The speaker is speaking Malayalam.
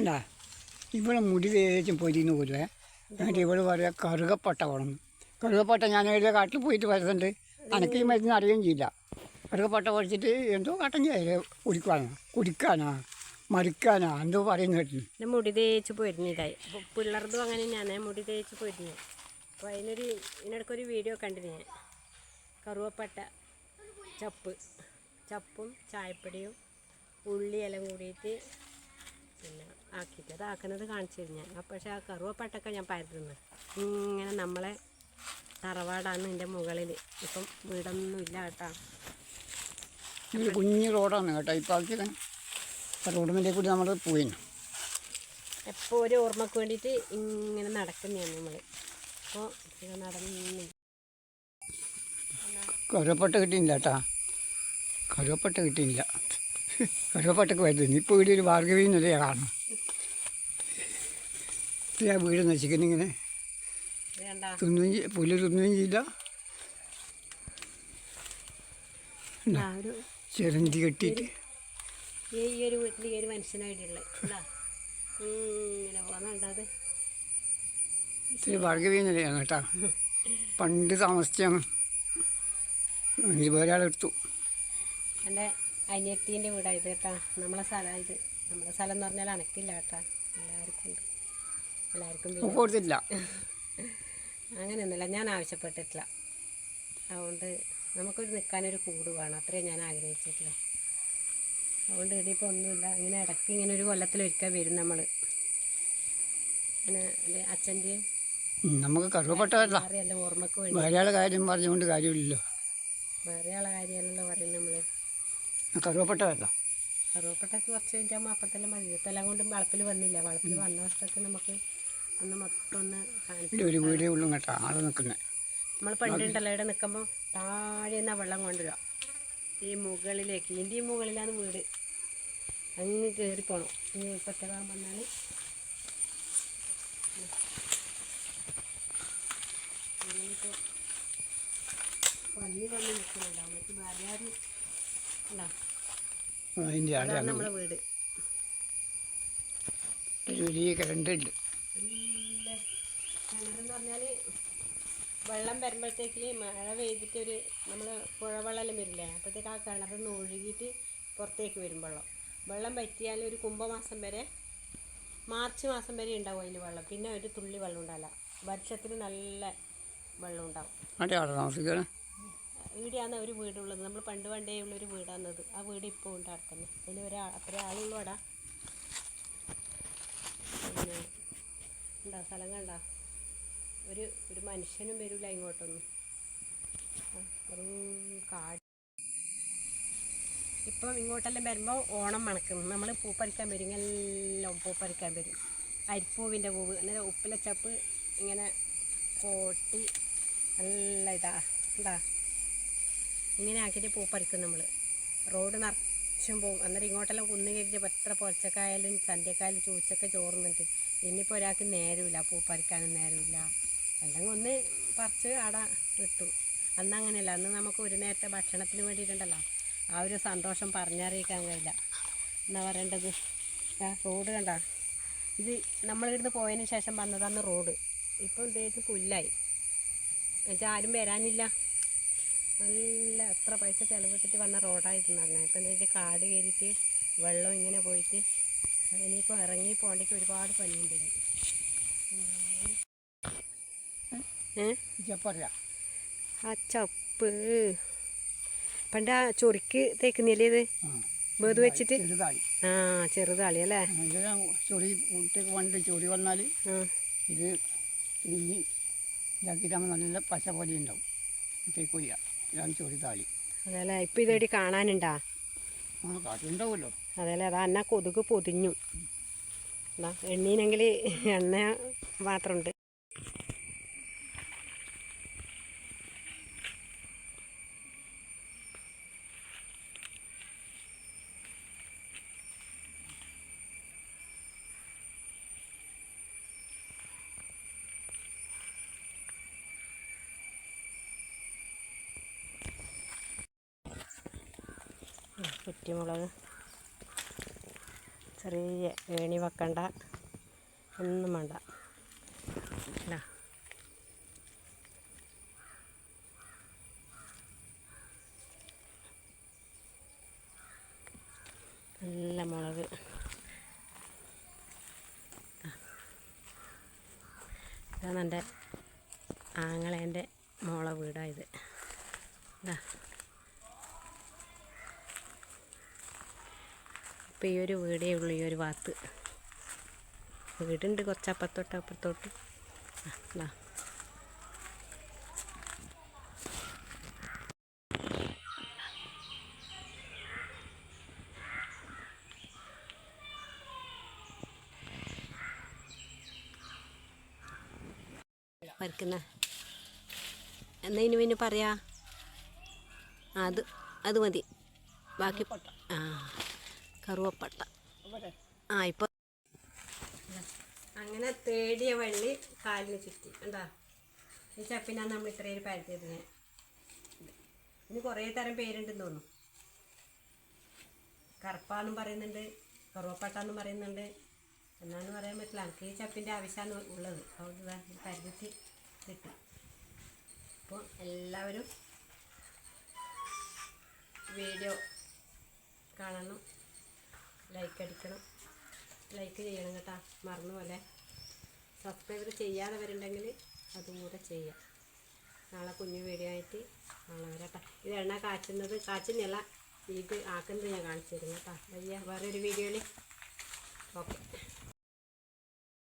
ഉണ്ടാ ഇവിടെ മുടി തേച്ചും പൊരിന്ന് പോരുവേ എന്നിട്ട് ഇവിടെ പറയാ കറുകപ്പട്ട വേണം. കറുകപ്പട്ട ഞാൻ ഏഴ് കാട്ടിൽ പോയിട്ട് വരുന്നുണ്ട്. അനക്ക് ഈ മരുന്ന് അറിയുകയും ചെയ്യില്ല. കറുകപ്പട്ട പൊടിച്ചിട്ട് എന്തോ കട്ടൻ ചെയ്യൽ. കുടിക്കാനാ കുടിക്കാനാ? മരിക്കാനാ എന്തോ പറയുന്ന കേട്ടു. മുടി തേച്ച് അപ്പോൾ പിള്ളേർതും അങ്ങനെ ഞാൻ മുടി തേച്ച് പൊരിഞ്ഞു. അപ്പോൾ അതിനൊരു ഇതിനിടയ്ക്കൊരു വീഡിയോ കണ്ടിരുന്നു ഞാൻ. കറുവപ്പട്ട ചപ്പ്. ചപ്പും ചായപ്പൊടിയും ഉള്ളി എല്ലാം കൂടിയിട്ട് പിന്നെ ആക്കിയിട്ട് അത് ആക്കുന്നത് കാണിച്ചു അപ്പോൾ പക്ഷേ ആ കറുവപ്പട്ടൊക്കെ ഞാൻ പരത്തുന്നു ഇങ്ങനെ നമ്മളെ തറവാടാണ് എന്റെ മുകളിൽ ഇപ്പം വീടൊന്നും ഇല്ല കേട്ടോ. ഒരു കുഞ്ഞു റോഡാണ് കേട്ടോ. ഇപ്പോൾ ആക്കിയത് റോഡിന്റെ കൂടി നമ്മൾ പോയി എപ്പോൾ ഒരു ഓർമ്മക്ക് വേണ്ടിയിട്ട് ഇങ്ങനെ നടക്കുന്നതാണ് നമ്മൾ അപ്പോൾ നടന്നു കരുവപ്പട്ട കറുവപ്പട്ട കിട്ടിയില്ല കേട്ടാ. കറുവപ്പട്ട കിട്ടിയില്ല. കറുവപ്പട്ടക്ക് വരുന്നത്. ഇപ്പോൾ ഇവിടെ ഒരു ഭാർഗവി നിലയെ കാണും ഇത്രയാ വീട് നശിക്കുന്നിങ്ങനെ തിന്നുകയും പുല്ല് തിന്നുകയും ചെയ്യില്ല ആ ചിരന്തി കെട്ടിയിട്ട്. ഈ ഈ ഒരു വീട്ടിൽ ഈ ഒരു മനുഷ്യനായിട്ടുള്ളത് എന്താ ഇങ്ങനെ പോകുന്നുണ്ടത് ഇത്തിരി ഭാർഗവി നിലയാണ് കേട്ടാ. പണ്ട് താമസിച്ചാണ് ആളെടുത്തു എന്റെ അനിയത്തീന്റെ വീടായത് കേട്ടാ. നമ്മളെ സ്ഥലം ഇത്. നമ്മളെ സ്ഥലം എന്ന് പറഞ്ഞാൽ അനക്കില്ല കേട്ടാ. എല്ലാവർക്കും ഉണ്ട്. എല്ലാവർക്കും വീട്. കൊടുത്തില്ല അങ്ങനെയൊന്നുമില്ല. ഞാൻ ആവശ്യപ്പെട്ടിട്ടില്ല. അതുകൊണ്ട് നമുക്കൊരു നിൽക്കാനൊരു കൂട് വേണം. അത്രയും ഞാൻ ആഗ്രഹിച്ചിട്ടില്ല അതുകൊണ്ട് ഇടിയിപ്പോൾ ഒന്നുമില്ല. ഇങ്ങനെ ഇടയ്ക്ക് ഇങ്ങനെ ഒരു കൊല്ലത്തിലൊരിക്കൽ വരും നമ്മൾ അങ്ങനെ എന്റെ അച്ഛന്റെയും നമുക്ക് കറുവപ്പട്ട വരല്ല അറിയാലോ ഓർമ്മക്ക് വേണ്ടി. വേറെ ആളെ കാര്യം പറഞ്ഞുകൊണ്ട് കാര്യമില്ലല്ലോ. വേറെ ആളെ കാര്യമല്ലല്ലോ പറയും നമ്മൾ കറുവപ്പട്ട വരണം കറുവപ്പട്ടയ്ക്ക് കുറച്ച് കഴിഞ്ഞാൽ അപ്പത്തല്ല മതി. ഇതെല്ലാം കൊണ്ട് വളപ്പിൽ വന്നില്ല. വളപ്പിൽ വന്ന വർഷമൊക്കെ നമുക്ക് ഒന്ന് മൊത്തം ഒന്ന് കാണിച്ചു ഒരു വീടേ ഉള്ളൂ കേട്ടോ ആൾ നിൽക്കുന്നത് നമ്മൾ പണ്ടുണ്ടല്ലോ ഇവിടെ നിൽക്കുമ്പോൾ താഴെ നിന്നാ വെള്ളം കൊണ്ടുവരിക. ഈ മുകളിലേക്ക് ഇതിന്റെ ഈ മുകളിലാണ് വീട്. അങ്ങ് കയറി പോകണം ഇനി ഭാഗം വന്നാൽ പള്ളി വന്ന് നിൽക്കുന്നുണ്ടാവും മറ്റു അതിന്റെ വീട്. ഒരു വലിയ കിണറെന്ന് പറഞ്ഞാൽ വെള്ളം വരുമ്പോഴത്തേക്ക് മഴ പെയ്തിട്ട് ഒരു നമ്മൾ പുഴവെള്ളം വരില്ലേ? അപ്പോഴത്തേക്ക് ആ കിണറിൽ നിന്ന് ഒഴുകിയിട്ട് പുറത്തേക്ക് വരും വെള്ളം. വെള്ളം പറ്റിയാൽ ഒരു കുംഭമാസം വരെ മാർച്ച് മാസം വരെ ഉണ്ടാവും അതിൽ വെള്ളം. പിന്നെ ഒരു തുള്ളി വെള്ളം ഉണ്ടാവില്ല. വർഷത്തിൽ നല്ല വെള്ളം ഉണ്ടാവും. ഇവിടെയാണ് ഒരു വീടുള്ളത്. നമ്മൾ പണ്ട് പണ്ടേ ഉള്ളൊരു വീടാണത് ആ വീട് ഇപ്പോൾ ഉണ്ട് അടക്കുന്നത് അതിൽ ഒരാൾ അത്ര ആളുള്ളൂ അവിടെ. പിന്നെ ഉണ്ടോ സ്ഥലം കണ്ട? ഒരു ഒരു മനുഷ്യനും വരില്ല ഇങ്ങോട്ടൊന്നും. കാട്. ഇപ്പം ഇങ്ങോട്ടെല്ലാം വരുമ്പോൾ ഓണം മണക്കും. നമ്മൾ പൂപ്പറിക്കാൻ വരും എല്ലാം പൂപ്പറിക്കാൻ വരും. അരിപ്പൂവിന്റെ പൂവ്. അന്നേരം ഉപ്പിലച്ചപ്പ് ഇങ്ങനെ കോട്ടി നല്ല ഇതാ. എന്താ? ഇങ്ങനെ ആക്കിയിട്ട് പൂ പറിക്കും നമ്മൾ റോഡ് നിറച്ചും പോവും അന്നേരം ഇങ്ങോട്ടെല്ലാം കുന്നു കയറിയിട്ട് എത്ര പൊച്ചക്കായാലും സന്ധ്യക്കായാലും ചൂച്ചൊക്കെ ചോർന്നിട്ട് ഇനിയിപ്പോൾ ഒരാൾക്ക് നേരമില്ല പൂ പറിക്കാനും നേരമില്ല. എന്തെങ്കിലും ഒന്ന് പറിച്ച് അവിടെ ഇട്ടു. അന്ന് അങ്ങനെയല്ല. അന്ന് നമുക്ക് ഒരു നേരത്തെ ഭക്ഷണത്തിന് വേണ്ടിയിട്ടുണ്ടല്ലോ. ആ ഒരു സന്തോഷം പറഞ്ഞറിയിക്കാൻ കഴിയില്ല. എന്നാ പറയേണ്ടത്? റോഡ് കണ്ട? ഇത് നമ്മളിവിടുന്ന് പോയതിന് ശേഷം വന്നതാണ് റോഡ്. ഇപ്പം ഇതേക്ക് പുല്ലായി എന്നുവെച്ചാൽ ആരും വരാനില്ല. നല്ല എത്ര പൈസ ചിലവിട്ടിട്ട് വന്ന റോഡായിരുന്നു പറഞ്ഞാൽ ഇപ്പം എന്താ വെച്ചാൽ കാട് കയറിയിട്ട് വെള്ളം ഇങ്ങനെ പോയിട്ട് ഇനിയിപ്പോൾ ഇറങ്ങി പോകേണ്ടേക്ക് ഒരുപാട് പറയാ ആ ചപ്പ്. പണ്ട് ആ ചൊറിക്ക് തേക്കുന്നില്ലേ ഇത്? വേത് വെച്ചിട്ട്? ആ ചെറുതാളി അല്ലേ? ചൊറി പണ്ട് ചൊറി വന്നാൽ ഇത് ഇതാക്കിയിട്ടാകുമ്പോൾ നല്ല പശ പോലെ ഉണ്ടാവും. തേക്കൊയ്യ. ഇതാണ് ചൊറി താളി. അതല്ലേ? ഇപ്പം ഇതേടി കാണാനുണ്ടാ? ആ കാട്ടിലുണ്ടാവുമല്ലോ. അതല്ലേ? അതാ അന്ന കൊതുക് പൊതിഞ്ഞു. എണ്ണീനെങ്കിൽ എണ്ണ മാത്രമുണ്ട് കുറ്റിമുളക് ചെറിയ ഏണി വെക്കണ്ട. ഒന്നും വേണ്ട. ഇതാ. നല്ല മുളക്. ഇതാണ് എന്റെ ആങ്ങളേന്റെ മോളെ വീടായത് ഇതാ. ഇപ്പം ഈ ഒരു വീടേ ഉള്ളൂ ഈ ഒരു ഭാഗത്ത്. വീടുണ്ട് കുറച്ച് അപ്പുറത്തോട്ട് അപ്പുറത്തോട്ട്. ആ, വരക്കുന്ന എന്നാ ഇനി പിന്നെ പറയാ? അത് അത് മതി. ബാക്കി ആ. കറുവപ്പട്ട. ആ ഇപ്പൊ അങ്ങനെ തേടിയ വള്ളി കാലിന് ചുറ്റി. എന്താ ഈ ചപ്പിനാണ് നമ്മൾ ഇത്രയും പരത്തിയത് ഞാൻ ഇനി കുറേ തരം പേരുണ്ടെന്ന് തോന്നുന്നു. കറുപ്പാന്നും പറയുന്നുണ്ട് കറുവപ്പട്ടാന്നും പറയുന്നുണ്ട്. എന്നാന്ന് പറയാൻ പറ്റില്ല. എനിക്ക് ഈ ചപ്പിന്റെ ആവശ്യമാണ് ഉള്ളത്. അതുകൊണ്ട് പരുത്തി കിട്ടി അപ്പോൾ എല്ലാവരും വീഡിയോ കാണണം. ലൈക്ക് അടിക്കണം. ലൈക്ക് ചെയ്യണം കേട്ടോ. മറന്നു പോലെ സബ്സ്ക്രൈബർ ചെയ്യാതെ വരുന്നുണ്ടെങ്കിൽ അതും കൂടെ ചെയ്യാം. നാളെ കുഞ്ഞു വീഡിയോ ആയിട്ട് നാളെ വരാം ഇത് എണ്ണ കാച്ചുന്നത് കാച്ചുന്നല്ല ഇത് ആക്കുന്നത് ഞാൻ കാണിച്ചു തരും കേട്ടോ. വയ്യ വേറൊരു വീഡിയോയിൽ ഓക്കെ